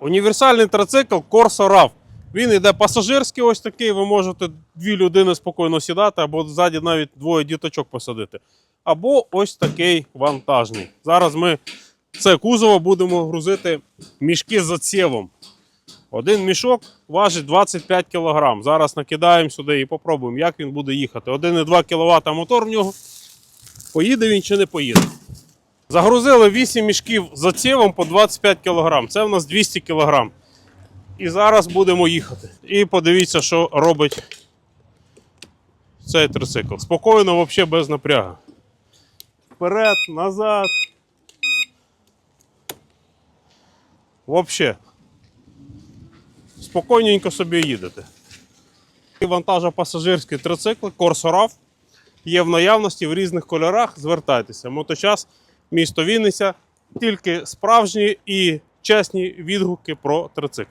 Універсальний трицикл Corso RAV. Він іде пасажирський, ось такий. Ви можете дві людини спокійно сідати, або ззаді навіть двоє діточок посадити. Або ось такий вантажний. Зараз ми це кузово будемо грузити мішки з отсєвом. Один мішок важить 25 кг. Зараз накидаємо сюди і попробуємо, як він буде їхати. 1,2 кВт мотор в нього. Поїде він чи не поїде. Загрузили 8 мішків з отсєвом по 25 кг. Це в нас 200 кг. І зараз будемо їхати. І подивіться, що робить цей трицикл. Спокійно, взагалі без напрягу. Вперед, назад. Взагалі. Спокійненько собі їдете. І Вантажопасажирський трицикл RAV є в наявності в різних кольорах. Звертайтеся. Моточас, місто Вінниця. Тільки справжні і чесні відгуки про трицикл.